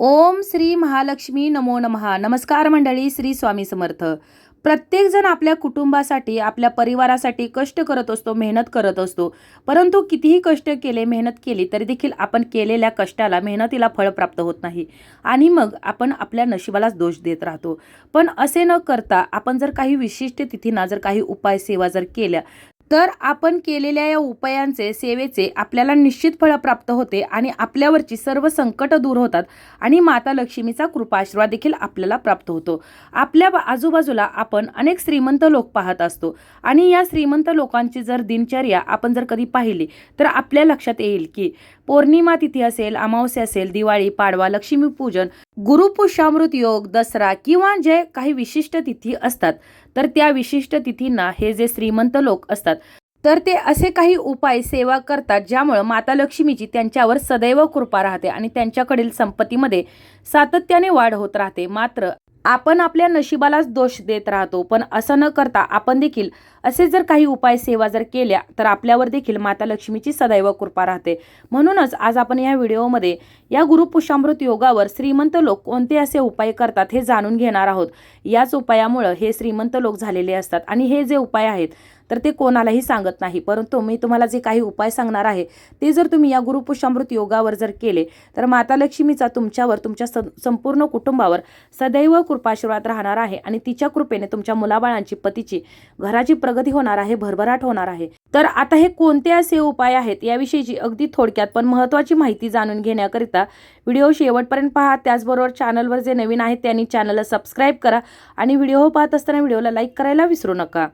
ओम श्री महालक्ष्मी नमो नमः नमस्कार मंडळी श्री स्वामी समर्थ. प्रत्येकजण आपल्या कुटुंबासाठी आपल्या परिवारासाठी कष्ट करत असतो मेहनत करत असतो. परंतु कितीही कष्ट केले मेहनत केली तरी देखील आपण केलेल्या कष्टाला मेहनतीला फळ प्राप्त होत नाही. आणि मग आपण आपल्या नशिबालाच दोष देत राहतो. पण असे न करता आपण जर काही विशिष्ट तिथींना जर काही उपाय सेवा जर केल्या तर आपण केलेल्या या उपायांचे सेवेचे आपल्याला निश्चित फळ प्राप्त होते आणि आपल्यावरची सर्व संकट दूर होतात आणि माता लक्ष्मीचा कृपाशीर्वाद देखील आपल्याला प्राप्त होतो. आपल्या आजूबाजूला आपण अनेक श्रीमंत लोक पाहत असतो आणि या श्रीमंत लोकांची जर दिनचर्या आपण जर कधी पाहिली तर आपल्या लक्षात येईल की पौर्णिमा तिथी असेल अमावस्या असेल दिवाळी पाडवा लक्ष्मीपूजन गुरुपुष्यामृत योग दसरा किंवा जे काही विशिष्ट तिथी असतात तर त्या विशिष्ट तिथींना हे जे श्रीमंत लोक असतात तर ते असे काही उपाय सेवा करतात ज्यामुळं माता लक्ष्मीची त्यांच्यावर सदैव कृपा राहते आणि त्यांच्याकडील संपत्तीमध्ये सातत्याने वाढ होत राहते. मात्र आपण आपल्या नशिबालाच दोष देत राहतो पण असं न करता आपण देखील असे जर काही उपाय सेवा जर केल्या तर आपल्यावर देखील माता लक्ष्मीची सदैव कृपा राहते. म्हणूनच आज आपण या व्हिडिओमध्ये या गुरुपुषामृत योगावर श्रीमंत लोक कोणते असे उपाय करतात हे जाणून घेणार आहोत. याच उपायामुळं हे श्रीमंत लोक झालेले असतात आणि हे जे उपाय आहेत तर ते कोणालाही सांगत नाही. परंतु मी तुम्हाला जे काही उपाय सांगणार आहे ते जर तुम्ही या गुरुपुष्यामृत योगावर जर केले तर माता लक्ष्मीचा तुमच्यावर तुमच्या सं- संपूर्ण कुटुंबावर सदैव कृपाशीर्वाद राहणार आहे आणि तिच्या कृपेने तुमच्या मुलाबाळांची पतीची घराची प्रगती होणार आहे भरभराट होणार आहे. तर आता हे कोणते असे उपाय आहेत याविषयीची अगदी थोडक्यात पण महत्त्वाची माहिती जाणून घेण्याकरिता व्हिडिओ शेवटपर्यंत पहा. त्याचबरोबर चॅनलवर जे नवीन आहेत त्यांनी चॅनलला सबस्क्राईब करा आणि व्हिडिओ पाहत असताना व्हिडिओला लाईक करायला विसरू नका.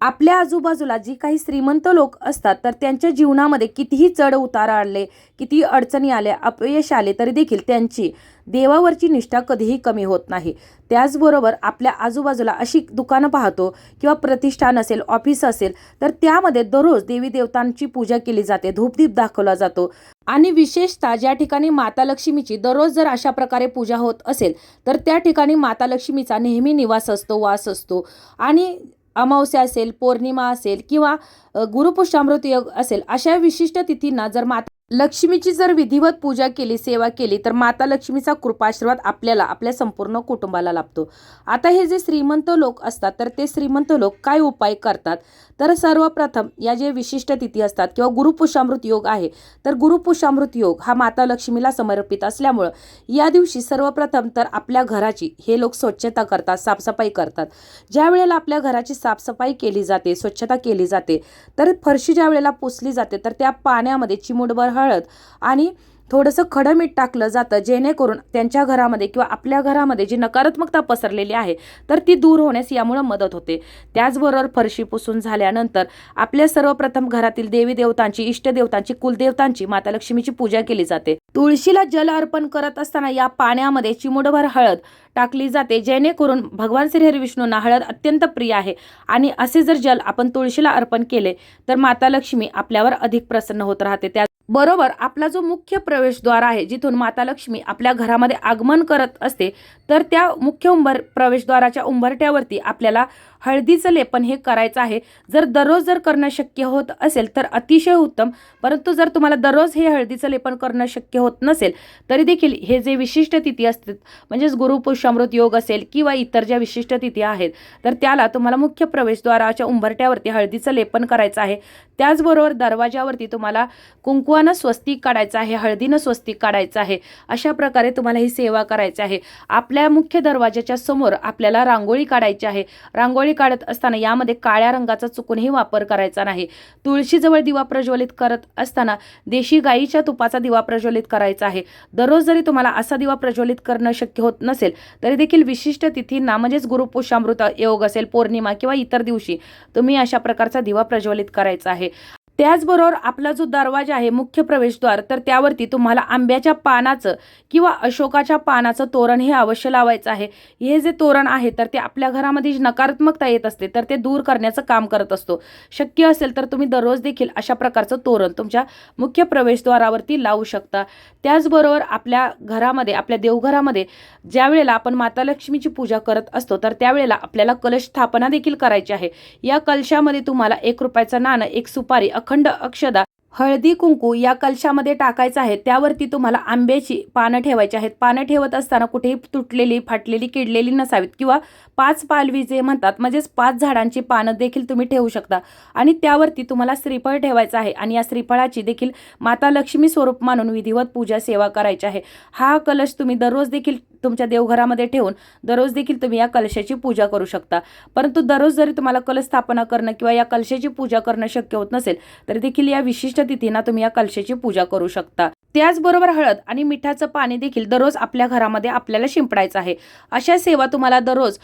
आपल्या आजूबाजूला जी काही श्रीमंत लोक असतात तर त्यांच्या जीवनामध्ये कितीही चढ उतार आले कितीही अडचणी आल्या अपयश आले तरी देखील त्यांची देवावरची निष्ठा कधीही कमी होत नाही. त्याचबरोबर आपल्या आजूबाजूला अशी दुकानं पाहतो किंवा प्रतिष्ठान असेल ऑफिस असेल तर त्यामध्ये दररोज देवी देवतांची पूजा केली जाते धूपदीप दाखवला जातो. आणि विशेषतः ज्या ठिकाणी माता लक्ष्मीची दररोज जर अशा प्रकारे पूजा होत असेल तर त्या ठिकाणी माता लक्ष्मीचा नेहमी निवास असतो वास असतो. आणि अमावस्या असेल पौर्णिमा असेल किंवा गुरुपुष्यामृत योग असेल अशा विशिष्ट तिथींना जर माता लक्ष्मीची जर विधिवत पूजा केली सेवा केली तर माता लक्ष्मीचा कृपाशीर्वाद आपल्याला आपल्या संपूर्ण कुटुंबाला लाभतो. आता हे जे श्रीमंत लोक असतात तर ते श्रीमंत लोक काय उपाय करतात? तर सर्वप्रथम या जे विशिष्ट तिथी असतात किंवा गुरुपुषामृत योग आहे तर गुरुपुषामृत योग हा माता लक्ष्मीला समर्पित असल्यामुळं या दिवशी सर्वप्रथम तर आपल्या घराची हे लोक स्वच्छता करतात साफसफाई करतात. ज्या वेळेला आपल्या घराची साफसफाई केली जाते स्वच्छता केली जाते तर फरशी ज्या वेळेला पुसली जाते तर त्या पाण्यामध्ये चिमूटभर हळद आणि थोडंसं खडं मीठ टाकलं जातं जेणेकरून त्यांच्या घरामध्ये किंवा आपल्या घरामध्ये जी नकारात्मकता पसरलेली आहे तर ती दूर होण्यास यामुळं मदत होते. त्याचबरोबर फरशी पुसून झाल्यानंतर आपल्या सर्वप्रथम घरातील देवी देवतांची इष्टदेवतांची कुलदेवतांची माता लक्ष्मीची पूजा केली जाते. तुळशीला जल अर्पण करत असताना या पाण्यामध्ये चिमुडभर हळद टाकली जाते जेणेकरून भगवान श्रीहरी विष्णूंना हळद अत्यंत प्रिय आहे. आणि असे जर जल आपण तुळशीला अर्पण केले तर माता लक्ष्मी आपल्यावर अधिक प्रसन्न होत राहते. त्या बरोबर आपला जो मुख्य प्रवेशद्वार आहे जिथून माता लक्ष्मी आपल्या घरामध्ये आगमन करत असते तर त्या मुख्य उंबर प्रवेशद्वाराच्या उंबरट्यावरती आपल्याला हळदीचं लेपन हे करायचं आहे. जर दररोज जर करणं शक्य होत असेल तर अतिशय उत्तम. परंतु जर तुम्हाला दररोज हे हळदीचं लेपन करणं शक्य होत नसेल तरी देखील हे जे विशिष्ट तिथी असतात म्हणजेच गुरुपुष्यामृत योग असेल किंवा इतर ज्या विशिष्ट तिथी आहेत तर त्याला तुम्हाला मुख्य प्रवेशद्वाराच्या उंबरट्यावरती हळदीचं लेपन करायचं आहे. त्याचबरोबर दरवाजावरती तुम्हाला कुंकुवानं स्वस्तिक काढायचं आहे हळदीनं स्वस्तिक काढायचं आहे. अशा प्रकारे तुम्हाला ही सेवा करायची आहे. आपल्या मुख्य दरवाजाच्या समोर आपल्याला रांगोळी काढायची आहे. रांगोळी काढत असताना यामध्ये काळ्या रंगाचा चुकूनही वापर करायचा नाही. तुळशीजवळ दिवा प्रज्वलित करत असताना देशी गाईच्या तुपाचा दिवा प्रज्वलित करायचा आहे. दररोज जरी तुम्हाला असा दिवा प्रज्वलित करणं शक्य होत नसेल तरी देखील विशिष्ट तिथींना म्हणजेच गुरुपुषामृत योग असेल पौर्णिमा किंवा इतर दिवशी तुम्ही अशा प्रकारचा दिवा प्रज्वलित करायचा आहे. त्याचबरोबर आपला जो दरवाजा आहे मुख्य प्रवेशद्वार तर त्यावरती तुम्हाला आंब्याच्या पानाचं किंवा अशोकाच्या पानाचं तोरण हे अवश्य लावायचं आहे. हे जे तोरण आहे तर ते आपल्या घरामध्ये जी नकारात्मकता येत असते तर ते दूर करण्याचं काम करत असतो. शक्य असेल तर तुम्ही दररोज देखील अशा प्रकारचं तोरण तुमच्या मुख्य प्रवेशद्वारावरती लावू शकता. त्याचबरोबर आपल्या घरामध्ये आपल्या देवघरामध्ये ज्या वेळेला आपण माता लक्ष्मीची पूजा करत असतो तर त्यावेळेला आपल्याला कलश स्थापना देखील करायची आहे. या कलशामध्ये तुम्हाला एक रुपयाचं नाणं एक सुपारी अखंड अक्षदा हळदी कुंकू या कलशामध्ये टाकायचं आहे. त्यावरती तुम्हाला आंब्याची पानं ठेवायची आहेत. पानं ठेवत असताना कुठेही तुटलेली फाटलेली किडलेली नसावीत किंवा पाच पालवी जे म्हणतात म्हणजेच पाच झाडांची पानं देखील तुम्ही ठेवू शकता. आणि त्यावरती तुम्हाला श्रीफळ ठेवायचं आहे आणि या श्रीफळाची देखील माता लक्ष्मी स्वरूप मानून विधिवत पूजा सेवा करायची आहे. हा कलश तुम्ही दररोज देखील तुमच्या देवघरामध्ये ठेवून दररोज देखील तुम्ही या कलशाची पूजा करू शकता. परंतु दररोज जरी तुम्हाला कलश स्थापना करणं किंवा या कलशाची पूजा करणं शक्य होत नसेल तरी देखील या विशिष्ट तिथींना तुम्ही या कलशाची पूजा करू शकता. त्याचबरोबर हळद आणि मिठाचं पाणी देखील दररोज आपल्या घरामध्ये आपल्याला शिंपडायचं आहे. अशा सेवा तुम्हाला दररोज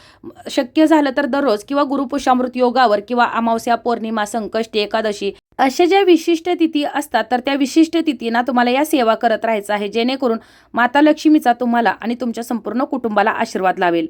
शक्य झालं तर दररोज किंवा गुरुपुषामृत योगावर किंवा अमावस्या पौर्णिमा संकष्टी एकादशी अशा ज्या विशिष्ट तिथी असतात तर त्या विशिष्ट तिथींना तुम्हाला या सेवा करत राहायचं आहे जेणेकरून माता लक्ष्मीचा तुम्हाला आणि तुमच्या संपूर्ण कुटुंबाला आशीर्वाद लावेल.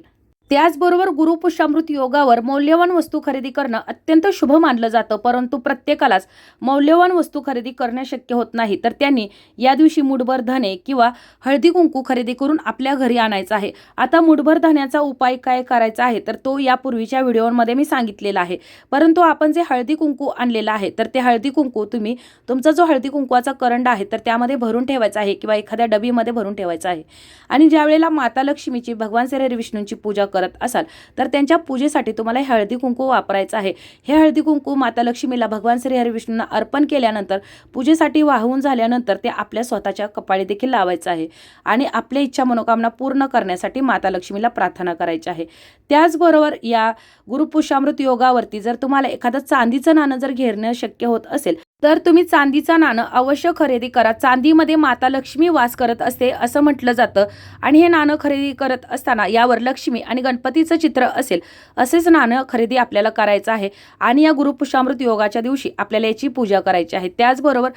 त्याचबरोबर गुरुपुष्यामृत योगावर मौल्यवान वस्तू खरेदी करणं अत्यंत शुभ मानलं जातं परंतु प्रत्येकालाच मौल्यवान वस्तू खरेदी करणं शक्य होत नाही. तर त्यांनी या दिवशी मुठभर धने किंवा हळदी कुंकू खरेदी करून आपल्या घरी आणायचं आहे. आता मुठभर धण्याचा उपाय काय करायचा आहे? तर तो यापूर्वीच्या व्हिडिओमध्ये मी सांगितलेला आहे. परंतु आपण जे हळदी कुंकू आणलेलं आहे तर ते हळदी कुंकू तुम्ही तुमचा जो हळदी कुंकवाचा करंड आहे तर त्यामध्ये भरून ठेवायचा आहे किंवा एखाद्या डबीमध्ये भरून ठेवायचा आहे. आणि ज्यावेळेला माता लक्ष्मीची भगवान श्री विष्णूंची पूजा करत असाल तर त्यांच्या पूजेसाठी तुम्हाला हे हळदी कुंकू वापरायचं आहे. हे हळदी कुंकू माता लक्ष्मीला भगवान श्री हरिविष्णूंना अर्पण केल्यानंतर पूजेसाठी वाहून झाल्यानंतर ते आपल्या स्वतःच्या कपाळी देखील लावायचं आहे आणि आपल्या इच्छा मनोकामना पूर्ण करण्यासाठी माता लक्ष्मीला प्रार्थना करायची आहे. त्याचबरोबर या गुरुपुषामृत योगावरती जर तुम्हाला एखादं चांदीचं नाणं जर घेरणं शक्य होत असेल तर तुम्ही चांदीचा नाणं अवश्य खरेदी करा. चांदीमध्ये माता लक्ष्मी वास करत असते असं म्हटलं जातं. आणि हे नाणं खरेदी करत असताना यावर लक्ष्मी आणि गणपतीचं चित्र असेल. असेच नाणं खरेदी आपल्याला करायचं आहे. आणि या गुरुपुषामृत योगाच्या दिवशी आपल्याला याची पूजा करायची आहे. त्याचबरोबर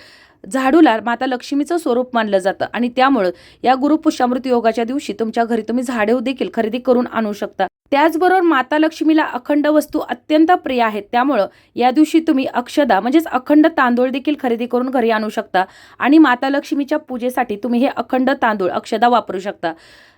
झाडूला माता लक्ष्मीचं स्वरूप मानलं जातं. आणि त्यामुळं या गुरुपुषामृत योगाच्या दिवशी तुमच्या घरी तुम्ही झाडेव देखील खरेदी करून आणू शकता. त्याचबरोबर माता लक्ष्मीला अखंड वस्तू अत्यंत प्रिय आहेत. त्यामुळं या दिवशी तुम्ही अक्षदा म्हणजेच अखंड तांदूळ देखील खरेदी करून घरी आणू शकता. आणि माता लक्ष्मीच्या पूजेसाठी तुम्ही हे अखंड तांदूळ अक्षदा वापरू शकता.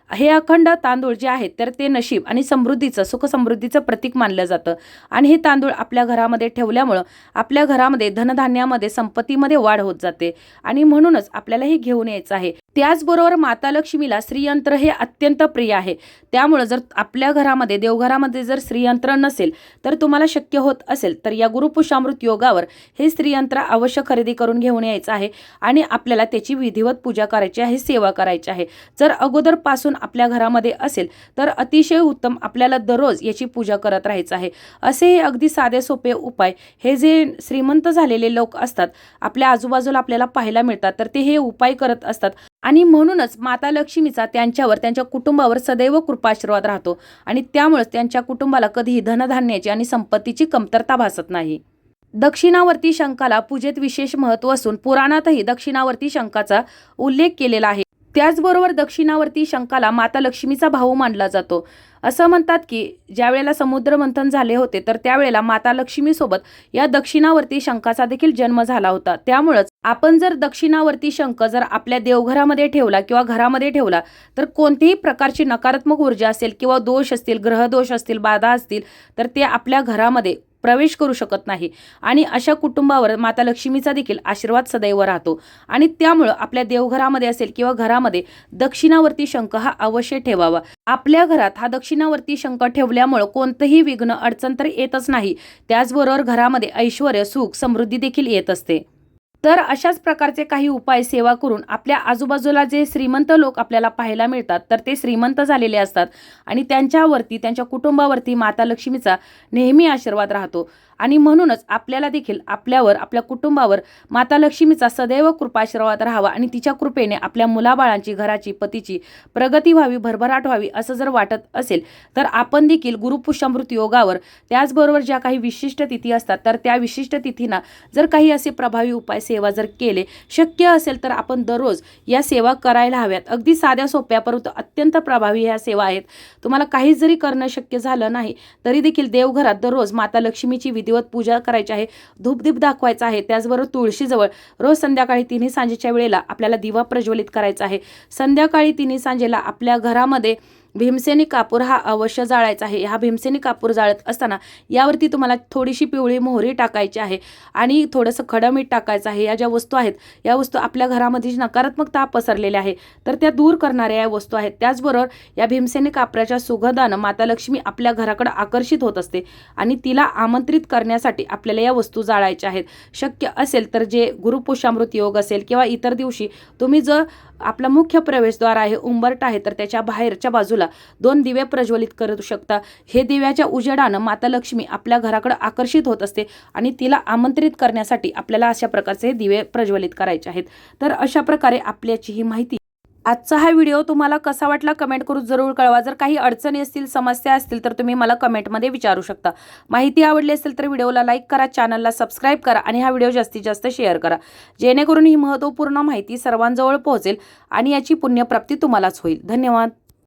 हे अखंड तांदूळ जे आहेत तर ते नशीब आणि समृद्धीचं सुख समृद्धीचं प्रतीक मानलं जातं. आणि हे तांदूळ आपल्या घरामध्ये ठेवल्यामुळं आपल्या घरामध्ये धनधान्यामध्ये संपत्तीमध्ये वाढ होत जाते. आणि म्हणूनच आपल्याला हे घेऊन यायचं आहे. त्याचबरोबर माता लक्ष्मीला श्रीयंत्र हे अत्यंत प्रिय आहे. त्यामुळं जर आपल्या घरामध्ये देवघरामध्ये जर श्रीयंत्र नसेल तर तुम्हाला शक्य होत असेल तर या गुरुपुषामृत योगावर हे श्रीयंत्र अवश्य खरेदी करून घेऊन यायचं आहे आणि आपल्याला त्याची विधिवत पूजा करायची आहे सेवा करायची आहे. जर अगोदरपासून आपल्या घरामध्ये असेल तर अतिशय उत्तम आपल्याला दररोज याची पूजा करत राहायचं आहे. असे हे अगदी साधे सोपे उपाय हे जे श्रीमंत झालेले लोक असतात आपल्या आजूबाजूला आपल्याला पाहायला मिळतात तर ते हे उपाय करत असतात. आणि म्हणूनच माता लक्ष्मीचा त्यांच्यावर त्यांच्या कुटुंबावर सदैव कृपाशीर्वाद राहतो. आणि त्यामुळेच त्यांच्या कुटुंबाला कधीही धनधान्याची आणि संपत्तीची कमतरता भासत नाही. दक्षिणावर्ती शंखाला पूजेत विशेष महत्त्व असून पुराणातही दक्षिणावर्ती शंखाचा उल्लेख केलेला आहे. त्याचबरोबर दक्षिणावर्ती शंखाला माता लक्ष्मीचा भाऊ मानला जातो. असं म्हणतात की ज्यावेळेला समुद्र मंथन झाले होते तर त्यावेळेला माता लक्ष्मीसोबत या दक्षिणावर्ती शंखाचा देखील जन्म झाला होता. त्यामुळंच आपण जर दक्षिणावर्ती शंख जर आपल्या देवघरामध्ये ठेवला किंवा घरामध्ये ठेवला तर कोणतीही प्रकारची नकारात्मक ऊर्जा असेल किंवा दोष असतील ग्रहदोष असतील बाधा असतील तर ते आपल्या घरामध्ये प्रवेश करू शकत नाही. आणि अशा कुटुंबावर माता लक्ष्मीचा देखील आशीर्वाद सदैव राहतो. आणि त्यामुळं आपल्या देवघरामध्ये असेल किंवा घरामध्ये दक्षिणावर्ती शंख हा अवश्य ठेवावा. आपल्या घरात हा दक्षिणावर्ती शंख ठेवल्यामुळं कोणतंही विघ्न अडचण तर येतच नाही. त्याचबरोबर घरामध्ये ऐश्वर सुख समृद्धी देखील येत असते. तर अशाच प्रकारचे काही उपाय सेवा करून आपल्या आजूबाजूला जे श्रीमंत लोक आपल्याला पाहायला मिळतात तर ते श्रीमंत झालेले असतात. आणि त्यांच्यावरती त्यांच्या कुटुंबावरती माता लक्ष्मीचा नेहमी आशीर्वाद राहतो. आणि म्हणूनच आपल्याला देखील आपल्यावर आपल्या कुटुंबावर माता लक्ष्मीचा सदैव कृपाशीर्वाद राहावा आणि तिच्या कृपेने आपल्या मुलाबाळांची घराची पतीची प्रगती व्हावी भरभराट व्हावी असं जर वाटत असेल तर आपण देखील गुरुपुष्यामृत योगावर त्याचबरोबर ज्या काही विशिष्ट तिथी असतात तर त्या विशिष्ट तिथींना जर काही असे प्रभावी उपाय सेवा जर केले शक्य असेल तर आपण दररोज या सेवा करायला हव्यात. अगदी साध्या सोप्या परंतु अत्यंत प्रभावी ह्या सेवा आहेत. तुम्हाला काहीच जरी करणं शक्य झालं नाही तरी देखील देवघरात दररोज माता लक्ष्मीची विधिवत पूजा करायची आहे धूपदीप दाखवायचा आहे त्याचबरोबर तुळशीजवळ रोज संध्याकाळी तिन्ही सांजेच्या वेळेला आपल्याला दिवा प्रज्वलित करायचा आहे. संध्याकाळी तिन्ही सांजेला आपल्या घरामध्ये भीमसेनी कापूर हा अवश्य जाळायचा आहे. हा भीमसेनी कापूर जाळत असताना यावरती तुम्हाला थोडीशी पिवळी मोहरी टाकायची आहे आणि थोडंसं खडं मीठ टाकायचं आहे. या ज्या वस्तू आहेत या वस्तू आपल्या घरामध्ये जी नकारात्मकता पसरलेल्या आहे. तर त्या दूर करणाऱ्या या वस्तू आहेत. त्याचबरोबर या भीमसेनी कापराच्या सुगंधानं माता लक्ष्मी आपल्या घराकडे आकर्षित होत असते आणि तिला आमंत्रित करण्यासाठी आपल्याला या वस्तू जाळायच्या आहेत. शक्य असेल तर जे गुरुपुषामृत योग असेल किंवा इतर दिवशी तुम्ही जर आपला मुख्य प्रवेशद्वार आहे उंबरट आहे तर त्याच्या बाहेरच्या बाजूला बाजूला दोन दिवे प्रज्वलित करू शकता. हे दिव्याच्या उजेडानं माता लक्ष्मी आपल्या घराकडे आकर्षित होत असते आणि तिला आमंत्रित करण्यासाठी आपल्याला अशा प्रकारचे दिवे प्रज्वलित करायचे आहेत. तर अशा प्रकारे आपल्याची ही माहिती. आजचा हा व्हिडिओ तुम्हाला कसा वाटला कमेंट करून जरूर कळवा. जर काही अडचणी असतील समस्या असतील तर तुम्ही मला कमेंटमध्ये विचारू शकता. माहिती आवडली असेल तर व्हिडिओला लाईक करा चॅनलला सबस्क्राईब करा आणि हा व्हिडिओ जास्तीत जास्त शेअर करा. जेणेकरून ही महत्त्वपूर्ण माहिती सर्वांजवळ पोहोचेल आणि याची पुण्यप्राप्ती तुम्हालाच होईल. धन्यवाद.